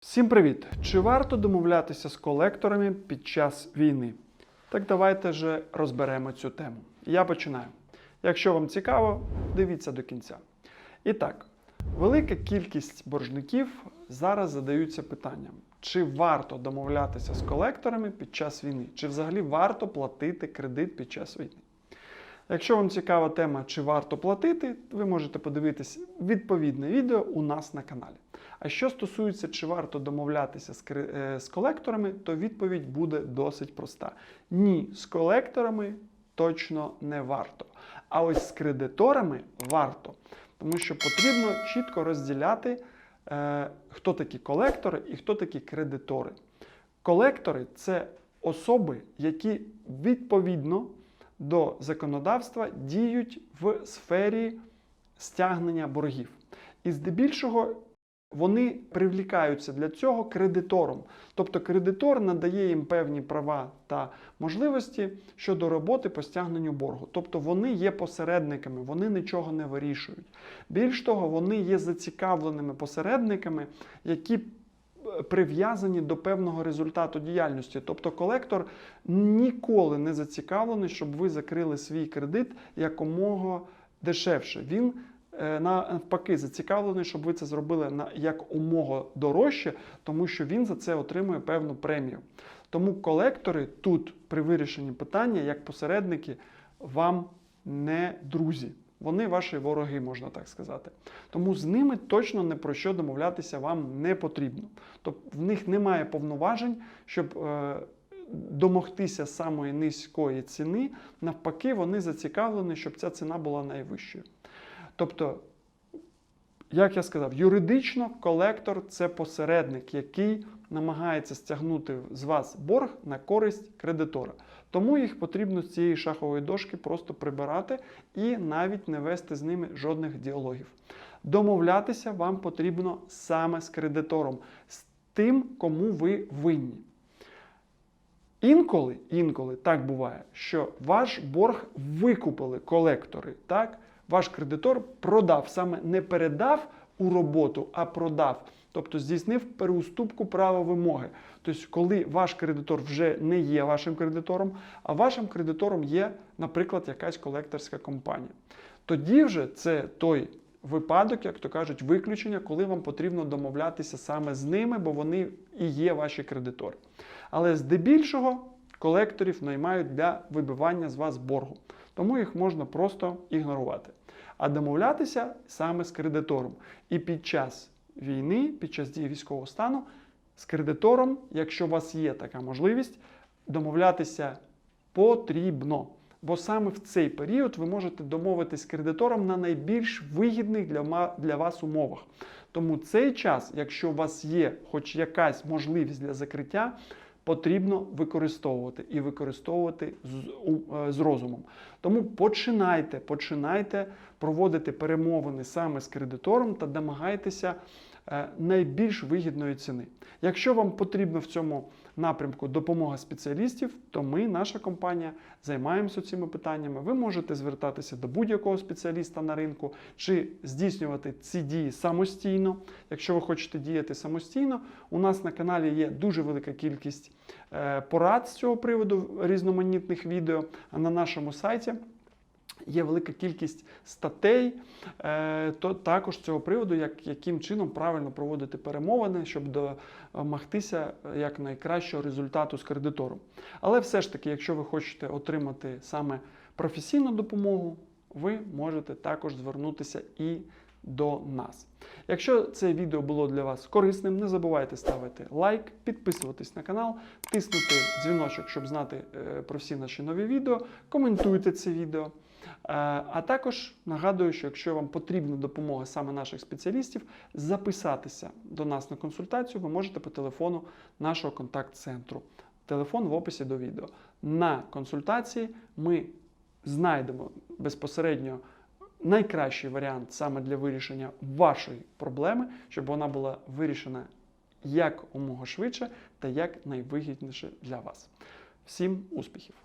Всім привіт! Чи варто домовлятися з колекторами під час війни? Так давайте же розберемо цю тему. Я починаю. Якщо вам цікаво, дивіться до кінця. І так, велика кількість боржників зараз задаються питанням, чи варто домовлятися з колекторами під час війни, чи взагалі варто платити кредит під час війни. Якщо вам цікава тема, чи варто платити, ви можете подивитись відповідне відео у нас на каналі. А що стосується, чи варто домовлятися з, е, колекторами, то відповідь буде досить проста: ні, з колекторами точно не варто. А ось з кредиторами варто, тому що потрібно чітко розділяти, е, хто такі колектори і хто такі кредитори. Колектори це особи, які відповідно до законодавства діють в сфері стягнення боргів. І здебільшого вони привлікаються для цього кредитором. Тобто кредитор надає їм певні права та можливості щодо роботи по стягненню боргу. Тобто вони є посередниками, вони нічого не вирішують. Більш того, вони є зацікавленими посередниками, які прив'язані до певного результату діяльності. Тобто колектор ніколи не зацікавлений, щоб ви закрили свій кредит якомога дешевше. Він е, навпаки зацікавлений, щоб ви це зробили на якомога дорожче, тому що він за це отримує певну премію. Тому колектори тут при вирішенні питання, як посередники, вам не друзі. Вони ваші вороги, можна так сказати. Тому з ними точно не про що домовлятися вам не потрібно. Тобто в них немає повноважень, щоб е, домогтися самої низької ціни. Навпаки, вони зацікавлені, щоб ця ціна була найвищою. Тобто, як я сказав, юридично колектор це посередник, який намагається стягнути з вас борг на користь кредитора. Тому їх потрібно з цієї шахової дошки просто прибирати і навіть не вести з ними жодних діалогів. Домовлятися вам потрібно саме з кредитором, з тим, кому ви винні. Інколи, інколи так буває, що ваш борг викупили колектори. Так? Ваш кредитор продав, саме не передав у роботу, а продав. Тобто здійснив переуступку права вимоги. Тобто, коли ваш кредитор вже не є вашим кредитором, а вашим кредитором є, наприклад, якась колекторська компанія. Тоді вже це той випадок, як то кажуть, виключення, коли вам потрібно домовлятися саме з ними, бо вони і є ваші кредитори. Але здебільшого колекторів наймають для вибивання з вас боргу. Тому їх можна просто ігнорувати. А домовлятися саме з кредитором. І під час війни, під час дії військового стану, з кредитором, якщо у вас є така можливість, домовлятися потрібно. Бо саме в цей період ви можете домовитись з кредитором на найбільш вигідних для, вас умовах. Тому цей час, якщо у вас є хоч якась можливість для закриття, потрібно використовувати і використовувати з, у- е, з розумом. Тому починайте, починайте проводити перемовини саме з кредитором та домагайтеся е, найбільш вигідної ціни. Якщо вам потрібна в цьому напрямку допомога спеціалістів, то ми, наша компанія, займаємося цими питаннями. Ви можете звертатися до будь-якого спеціаліста на ринку чи здійснювати ці дії самостійно. Якщо ви хочете діяти самостійно, у нас на каналі є дуже велика кількість е, порад з цього приводу різноманітних відео. На нашому сайті є велика кількість статей, е, то також з цього приводу, як, яким чином правильно проводити перемовини, щоб домогтися якнайкращого результату з кредитором. Але все ж таки, якщо ви хочете отримати саме професійну допомогу, ви можете також звернутися і до нас. Якщо це відео було для вас корисним, не забувайте ставити лайк, підписуватись на канал, тиснути дзвіночок, щоб знати е, про всі наші нові відео, коментуйте це відео. Е, А також нагадую, що якщо вам потрібна допомога саме наших спеціалістів, записатися до нас на консультацію ви можете по телефону нашого контакт-центру. Телефон в описі до відео. На консультації ми знайдемо безпосередньо найкращий варіант саме для вирішення вашої проблеми, щоб вона була вирішена якомога швидше та як найвигідніше для вас. Всім успіхів!